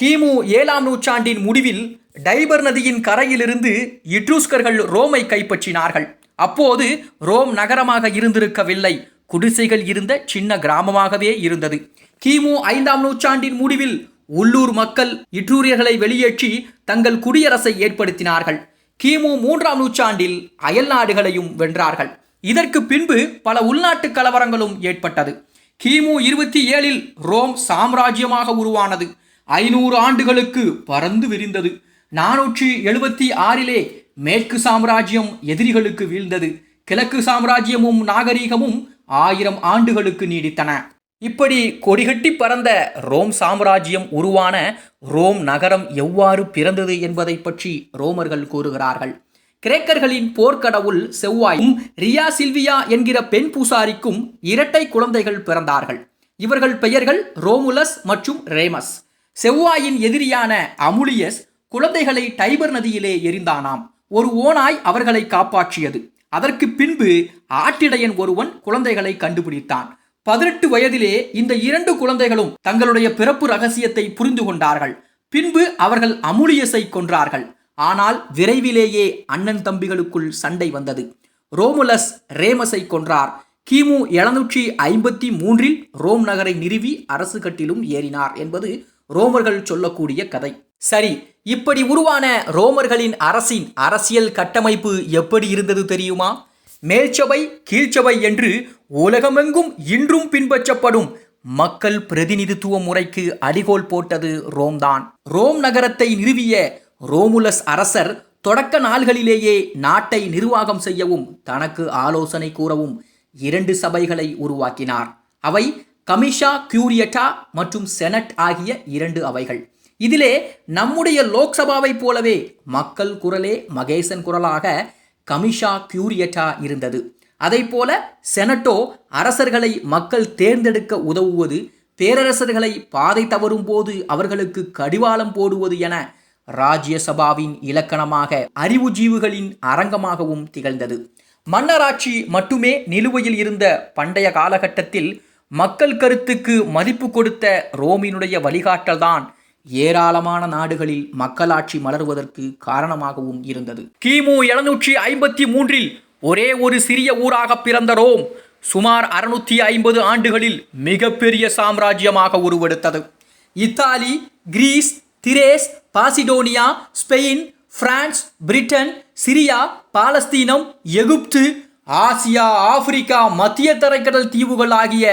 கிமு ஏழாம் நூற்றாண்டின் முடிவில் டைபர் நதியின் கரையிலிருந்து இட்ரூஸ்கர்கள் ரோமை கைப்பற்றினார்கள். அப்போது ரோம் நகரமாக இருந்திருக்கவில்லை. குடிசைகள் இருந்த சின்ன கிராமமாகவே இருந்தது. கிமு ஐந்தாம் நூற்றாண்டின் முடிவில் உள்ளூர் மக்கள் இட்ரூரியர்களை வெளியேற்றி தங்கள் குடியரசை ஏற்படுத்தினார்கள். கிமு மூன்றாம் நூற்றாண்டில் அயல் நாடுகளையும் வென்றார்கள். இதற்கு பின்பு பல உள்நாட்டு கலவரங்களும் ஏற்பட்டது. கிமு இருபத்தி ஏழில் ரோம் சாம்ராஜ்யமாக உருவானது. ஐநூறு ஆண்டுகளுக்கு பறந்து விரிந்தது. நானூற்றி எழுபத்தி ஆறிலே மேற்கு சாம்ராஜ்யம் எதிரிகளுக்கு வீழ்ந்தது. கிழக்கு சாம்ராஜ்யமும் நாகரீகமும் ஆயிரம் ஆண்டுகளுக்கு நீடித்தன. இப்படி கொடிகட்டி பறந்த ரோம் சாம்ராஜ்யம் உருவான ரோம் நகரம் எவ்வாறு பிறந்தது என்பதை பற்றி ரோமர்கள் கூறுகிறார்கள். கிரேக்கர்களின் போர்க்கடவுள் செவ்வாயும் ரியா சில்வியா என்கிற பெண் பூசாரிக்கும் இரட்டை குழந்தைகள் பிறந்தார்கள். இவர்கள் பெயர்கள் ரோமுலஸ் மற்றும் ரேமஸ். செவ்வாயின் எதிரியான அமுலியஸ் குழந்தைகளை டைபர் நதியிலே எரிந்தானாம். ஒரு ஓனாய் அவர்களை காப்பாற்றியது. அதற்கு பின்பு ஆட்டிடையன் ஒருவன் குழந்தைகளை கண்டுபிடித்தான். பதினெட்டு வயதிலே இந்த இரண்டு குழந்தைகளும் தங்களுடைய பிறப்பு ரகசியத்தை புரிந்து கொண்டார்கள். பின்பு அவர்கள் அமுலியஸை கொன்றார்கள். ஆனால் விரைவிலேயே அண்ணன் தம்பிகளுக்குள் சண்டை வந்தது. ரோமுலஸ் ரேமஸை கொன்றார். கிமு எழுநூற்றி ஐம்பத்தி மூன்றில் ரோம் நகரை நிறுவி அரசு கட்டிலும் ஏறினார் என்பது ரோமர்கள் சொல்லக்கூடிய கதை. சரி இப்படி உருவான ரோமர்களின் அரசின் அரசியல் கட்டமைப்பு எப்படி இருந்தது தெரியுமா? மேல்சபை கீழ்ச்சபை என்று உலகமெங்கும் இன்றும் பின்பற்றப்படும் மக்கள் பிரதிநிதித்துவ முறைக்கு அடிகோல் போட்டது ரோம்தான். ரோம் நகரத்தை நிறுவிய ரோமுலஸ் அரசர் தொடக்க நாள்களிலேயே நாட்டை நிர்வாகம் செய்யவும் தனக்கு ஆலோசனை கூறவும் இரண்டு சபைகளை உருவாக்கினார். அவை கமிஷா கியூரியட்டா மற்றும் செனட் ஆகிய இரண்டு அவைகள். இதிலே நம்முடைய லோக்சபாவைப் போலவே மக்கள் குரலே மகேசன் குரலாக கமிஷா கியூரியட்டா இருந்தது. போல செனட்டோ அரசர்களை மக்கள் தேர்ந்தெடுக்க உதவுவது பேரரசர்களை பாதை தவறும் போது அவர்களுக்கு கடிவாளம் போடுவது என ராஜ்யசபாவின் இலக்கணமாக அறிவுஜீவுகளின் அரங்கமாகவும் திகழ்ந்தது. மன்னராட்சி மட்டுமே நிலுவையில் இருந்த பண்டைய காலகட்டத்தில் மக்கள் கருத்துக்கு மதிப்பு கொடுத்த ரோமினுடைய வழிகாட்டல்தான் ஏராளமான நாடுகளில் மக்களாட்சி மலர்வதற்கு காரணமாகவும் இருந்தது. கிமு எழுநூற்றி ஐம்பத்தி மூன்றில் ஒரே ஒரு சிறிய ஊராக பிறந்த ரோம் சுமார் அறுநூத்தி ஐம்பது ஆண்டுகளில் மிகப்பெரிய சாம்ராஜ்யமாக உருவெடுத்தது. இத்தாலி கிரீஸ் திரேஸ் பாசிடோனியா ஸ்பெயின் பிரான்ஸ் பிரிட்டன் சிரியா பாலஸ்தீனம் எகிப்து ஆசியா ஆப்பிரிக்கா மத்திய தரைக்கடல் தீவுகள் ஆகிய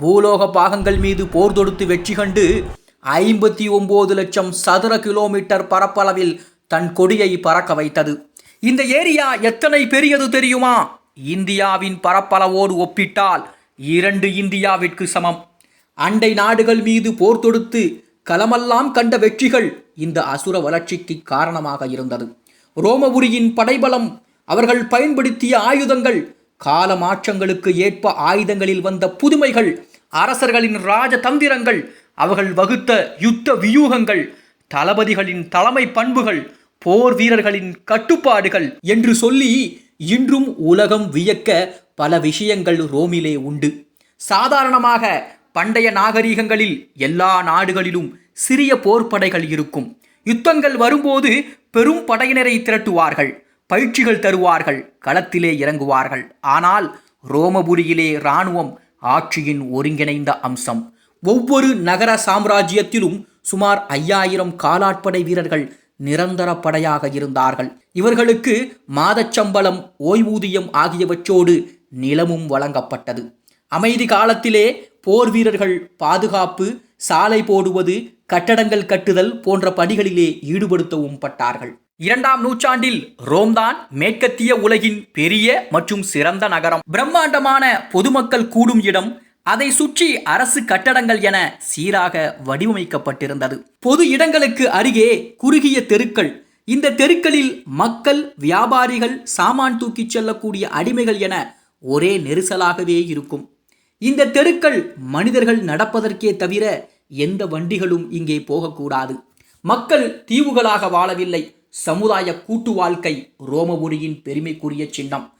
பூலோக பாகங்கள் மீது போர் தொடுத்து வெற்றி கண்டு ஐம்பத்தி ஒம்பது லட்சம் சதுர கிலோமீட்டர் பரப்பளவில் தன் கொடியை பறக்க வைத்தது. இந்த ஏரியா எத்தனை பெரியது தெரியுமா? இந்தியாவின் பரப்பளவோடு ஒப்பிட்டால் இரண்டு இந்தியாவிற்கு சமம். அண்டை நாடுகள் மீது போர் தொடுத்து களமெல்லாம் கண்ட வெற்றிகள் இந்த அசுர வளர்ச்சிக்கு காரணமாக இருந்தது. ரோமபுரியின் படைபலம் அவர்கள் பயன்படுத்திய ஆயுதங்கள் கால மாற்றங்களுக்கு ஏற்ப ஆயுதங்களில் வந்த புதுமைகள் அரசர்களின் ராஜதந்திரங்கள் அவர்கள் வகுத்த யுத்த வியூகங்கள் தளபதிகளின் தலைமை பண்புகள் போர் வீரர்களின் கட்டுப்பாடுகள் என்று சொல்லி இன்றும் உலகம் வியக்க பல விஷயங்கள் ரோமிலே உண்டு. சாதாரணமாக பண்டைய நாகரீகங்களில் எல்லா நாடுகளிலும் சிறிய போர்ப்படைகள் இருக்கும். யுத்தங்கள் வரும்போது பெரும் படையினரை திரட்டுவார்கள் பயிற்சிகள் தருவார்கள் களத்திலே இறங்குவார்கள். ஆனால் ரோமபுரியிலே இராணுவம் ஆட்சியின் ஒருங்கிணைந்த அம்சம். ஒவ்வொரு நகர சாம்ராஜ்யத்திலும் சுமார் ஐயாயிரம் காலாட்படை வீரர்கள் நிரந்தர படையாக இருந்தார்கள். இவர்களுக்கு மாதச்சம்பளம் ஓய்வூதியம் ஆகியவற்றோடு நிலமும் வழங்கப்பட்டது. அமைதி காலத்திலே போர் வீரர்கள் பாதுகாப்பு சாலை போடுவது கட்டடங்கள் கட்டுதல் போன்ற பணிகளிலே ஈடுபடுத்தவும் பட்டார்கள். இரண்டாம் நூற்றாண்டில் ரோம்தான் மேற்கத்திய உலகின் பெரிய மற்றும் சிறந்த நகரம். பிரம்மாண்டமான பொதுமக்கள் கூடும் இடம் அதை சுற்றி அரசு கட்டடங்கள் என சீராக வடிவமைக்கப்பட்டிருந்தது. பொது இடங்களுக்கு அருகே குறுகிய தெருக்கள். இந்த தெருக்களில் மக்கள் வியாபாரிகள் சாமான் தூக்கிச் செல்லக்கூடிய அடிமைகள் என ஒரே நெரிசலாகவே இருக்கும். இந்த தெருக்கள் மனிதர்கள் நடப்பதற்கே தவிர எந்த வண்டிகளும் இங்கே போகக்கூடாது. மக்கள் தீவுகளாக வாழவில்லை. சமுதாய கூட்டு வாழ்க்கை ரோமபுரியின் பெருமைக்குரிய சின்னம்.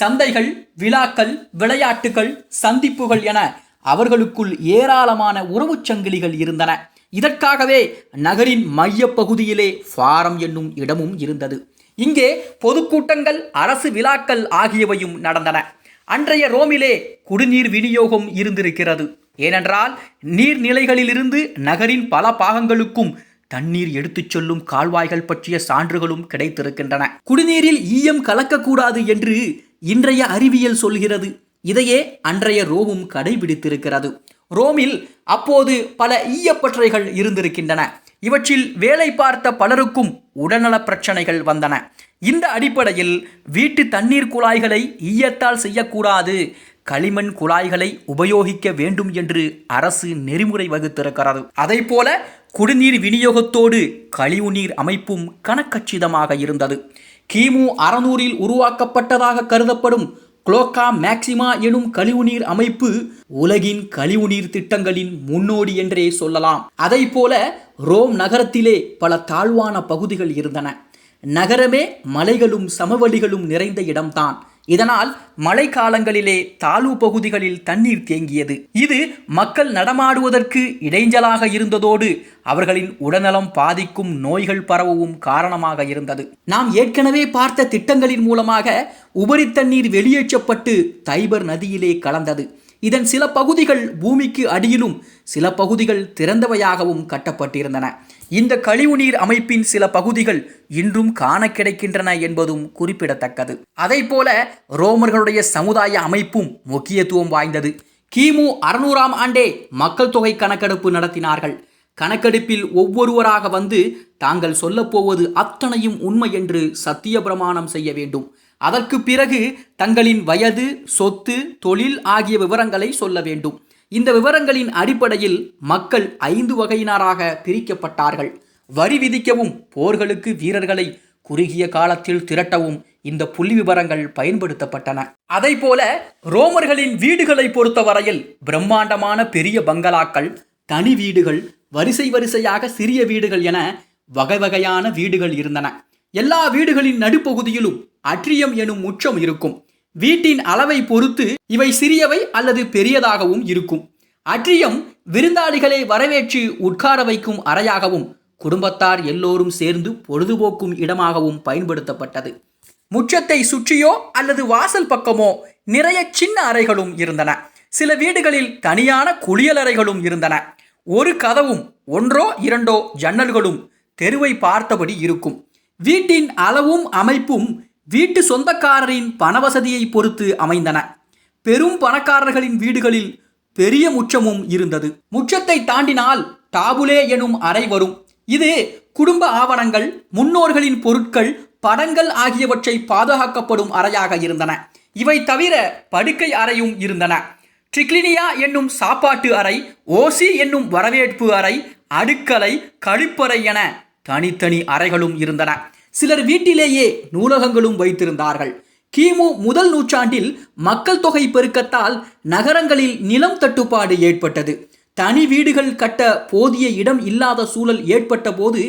சந்தைகள் விழாக்கள் விளையாட்டுகள் சந்திப்புகள் என அவர்களுக்குள் ஏராளமான உறவுச் சங்கிலிகள் இருந்தன. இதற்காகவே நகரின் மையப் பகுதியிலே ஃபாரம் என்னும் இடமும் இருந்தது. இங்கே பொதுக்கூட்டங்கள் அரசு விழாக்கள் ஆகியவையும் நடந்தன. அன்றைய ரோமிலே குடிநீர் விநியோகம் இருந்திருக்கிறது. ஏனென்றால் நீர்நிலைகளிலிருந்து நகரின் பல பாகங்களுக்கும் தண்ணீர் எடுத்துச் செல்லும் கால்வாய்கள் பற்றிய சான்றுகளும் கிடைத்திருக்கின்றன. குடிநீரில் ஈயம் கலக்கக்கூடாது என்று இன்றைய அறிவியல் சொல்கிறது. இதையே அன்றைய ரோமும் கடைபிடித்திருக்கிறது. ரோமில் அப்போது பல ஈயப்பற்றைகள் இருந்திருக்கின்றன. இவற்றில் வேலை பார்த்த பலருக்கும் உடல்நலப் பிரச்சனைகள் வந்தன. இந்த அடிப்படையில் வீட்டு தண்ணீர் குழாய்களை ஈயத்தால் செய்யக்கூடாது. களிமண் குழாய்களை உபயோகிக்க வேண்டும் என்று அரசு நெறிமுறை வகுத்திருக்கிறது. அதைப்போல குடிநீர் விநியோகத்தோடு கழிவுநீர் அமைப்பும் கணக்கச்சிதமாக இருந்தது. கிமு அறநூறில் உருவாக்கப்பட்டதாக கருதப்படும் குளோக்கா மேக்சிமா எனும் கழிவுநீர் அமைப்பு உலகின் கழிவுநீர் திட்டங்களின் முன்னோடி என்றே சொல்லலாம். அதைப்போல ரோம் நகரத்திலே பல தாழ்வான பகுதிகள் இருந்தன. நகரமே மலைகளும் சமவெளிகளும் நிறைந்த இடம்தான். இதனால் மழைக்காலங்களிலே தாழ்வு பகுதிகளில் தண்ணீர் தேங்கியது. இது மக்கள் நடமாடுவதற்கு இடைஞ்சலாக இருந்ததோடு அவர்களின் உடல்நலம் பாதிக்கும் நோய்கள் பரவவும் காரணமாக இருந்தது. நாம் ஏற்கனவே பார்த்த திட்டங்களின் மூலமாக உபரி தண்ணீர் வெளியேற்றப்பட்டு தைபர் நதியிலே கலந்தது. இதன் சில பகுதிகள் பூமிக்கு அடியிலும் சில பகுதிகள் திறந்தவையாகவும் கட்டப்பட்டிருந்தன. இந்த கழிவுநீர் அமைப்பின் சில பகுதிகள் இன்றும் காண கிடைக்கின்றன என்பதும் குறிப்பிடத்தக்கது. அதைப்போல ரோமர்களுடைய சமுதாய அமைப்பும் முக்கியத்துவம் வாய்ந்தது. கிமு அறுநூறாம் ஆண்டே மக்கள் தொகை கணக்கெடுப்பு நடத்தினார்கள். கணக்கெடுப்பில் ஒவ்வொருவராக வந்து தாங்கள் சொல்லப்போவது அத்தனையும் உண்மை என்று சத்திய பிரமாணம் செய்ய வேண்டும். அதற்கு பிறகு தங்களின் வயது சொத்து தொழில் ஆகிய விவரங்களை சொல்ல வேண்டும். இந்த விவரங்களின் அடிப்படையில் மக்கள் ஐந்து வகையினராக பிரிக்கப்பட்டார்கள். வரி விதிக்கவும் போர்களுக்கு வீரர்களை குறுகிய காலத்தில் திரட்டவும் இந்த புள்ளி விவரங்கள் பயன்படுத்தப்பட்டன. அதைப்போல ரோமர்களின் வீடுகளை பொறுத்தவரையில் பிரம்மாண்டமான பெரிய பங்களாக்கள் தனி வீடுகள் வரிசை வரிசையாக சிறிய வீடுகள் என வகை வகையான வீடுகள் இருந்தன. எல்லா வீடுகளின் நடுப்பகுதியிலும் அட்ரியம் எனும் முற்றம் இருக்கும். வீட்டின் அளவை பொறுத்து இவை சிறியவை அல்லது பெரியதாகவும் இருக்கும். அட்ரியம் விருந்தாளிகளை வரவேற்று உட்கார வைக்கும் அறையாகவும் குடும்பத்தார் எல்லோரும் சேர்ந்து பொழுதுபோக்கும் இடமாகவும் பயன்படுத்தப்பட்டது. முற்றத்தை சுற்றியோ அல்லது வாசல் பக்கமோ நிறைய சின்ன அறைகளும் இருந்தன. சில வீடுகளில் தனியான குளியலறைகளும் இருந்தன. ஒரு கதவும் ஒன்றோ இரண்டோ ஜன்னல்களும் தெருவை பார்த்தபடி இருக்கும். வீட்டின் அளவும் அமைப்பும் வீட்டு சொந்தக்காரரின் பணவசதியை பொறுத்து அமைந்தன. பெரும் பணக்காரர்களின் வீடுகளில் பெரிய முற்றமும் இருந்தது. முற்றத்தை தாண்டினால் டாபுலே எனும் அறை வரும். இது குடும்ப ஆவணங்கள் முன்னோர்களின் பொருட்கள் படங்கள் ஆகியவற்றை பாதுகாக்கப்படும் அறையாக இருந்தன. இவை தவிர படுக்கை அறையும் இருந்தன. ட்ரிக்ளினியா என்னும் சாப்பாட்டு அறை ஓசி என்னும் வரவேற்பு அறை அடுக்கலை கழிப்பறை என தனித்தனி அறைகளும் இருந்தன. சிலர் வீட்டிலேயே நூலகங்களும் வைத்திருந்தார்கள். கிமு முதல் நூற்றாண்டில் மக்கள் தொகை பெருக்கத்தால் நகரங்களில் நிலம் தட்டுப்பாடு ஏற்பட்டது. தனி வீடுகள் கட்ட போதிய இடம் இல்லாத சூழல் ஏற்பட்ட போது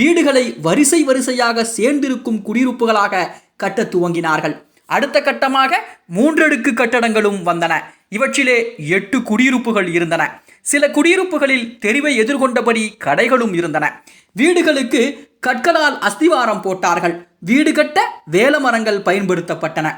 வீடுகளை வரிசை வரிசையாக சேர்ந்திருக்கும் குடியிருப்புகளாக கட்ட துவங்கினார்கள். அடுத்த கட்டமாக மூன்றடுக்கு கட்டடங்களும் வந்தன. இவற்றிலே எட்டு குடியிருப்புகள் இருந்தன. சில குடியிருப்புகளில் தெரிவை எதிர்கொண்டபடி கடைகளும் இருந்தன. வீடுகளுக்கு கற்களால் அஸ்திவாரம் போட்டார்கள். வீடு கட்ட வேலமரங்கள் பயன்படுத்தப்பட்டன.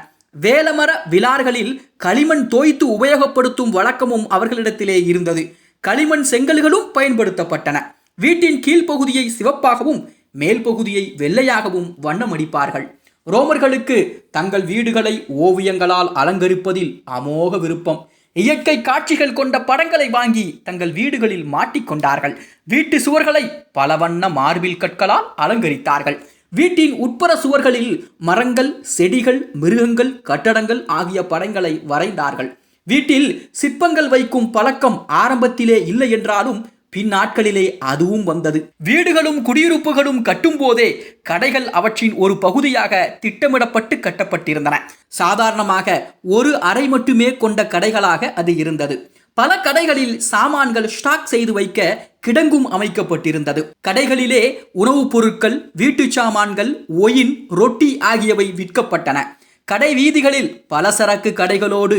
வேலமர விழார்களில் களிமண் தோய்த்து உபயோகப்படுத்தும் வழக்கமும் அவர்களிடத்திலே இருந்தது. களிமண் செங்கல்களும் பயன்படுத்தப்பட்டன. வீட்டின் கீழ்ப்பகுதியை சிவப்பாகவும் மேல் பகுதியை வெள்ளையாகவும் வண்ணமடிப்பார்கள். ரோமர்களுக்கு தங்கள் வீடுகளை ஓவியங்களால் அலங்கரிப்பதில் அமோக விருப்பம். இயற்கை காட்சிகள் கொண்ட படங்களை வாங்கி தங்கள் வீடுகளில் மாட்டிக்கொண்டார்கள் வீட்டு சுவர்களை பல வண்ண மார்பில் கற்களால் அலங்கரித்தார்கள். வீட்டின் உட்புற சுவர்களில் மரங்கள் செடிகள் மிருகங்கள் கட்டடங்கள் ஆகிய படங்களை வரைந்தார்கள். வீட்டில் சிற்பங்கள் வைக்கும் பழக்கம் ஆரம்பத்திலே இல்லை என்றாலும் பின்னாட்களிலே அதுவும் வந்தது. வீடுகளும் குடியிருப்புகளும் கட்டும்போதே கடைகள் அவற்றின் ஒரு பகுதியாக திட்டமிடப்பட்டு கட்டப்பட்டிருந்தன. சாதாரணமாக ஒரு அறை மட்டுமே கொண்ட கடைகளாக அது இருந்தது. பல கடைகளில் சாமான்கள் ஸ்டாக் செய்து வைக்க கிடங்கும் அமைக்கப்பட்டிருந்தது. கடைகளிலே உணவுப் பொருட்கள் வீட்டு சாமான்கள் ஒயின் ரொட்டி ஆகியவை விற்கப்பட்டன. கடை வீதிகளில் பலசரக்கு கடைகளோடு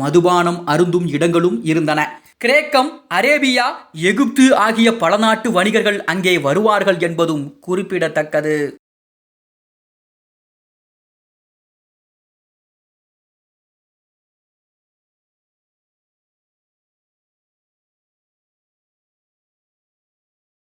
மதுபானம் அருந்தும் இடங்களும் இருந்தன. கிரேக்கம் அரேபியா எகிப்து ஆகிய பல நாட்டு வணிகர்கள் அங்கே வருவார்கள் என்பதும் குறிப்பிடத்தக்கது.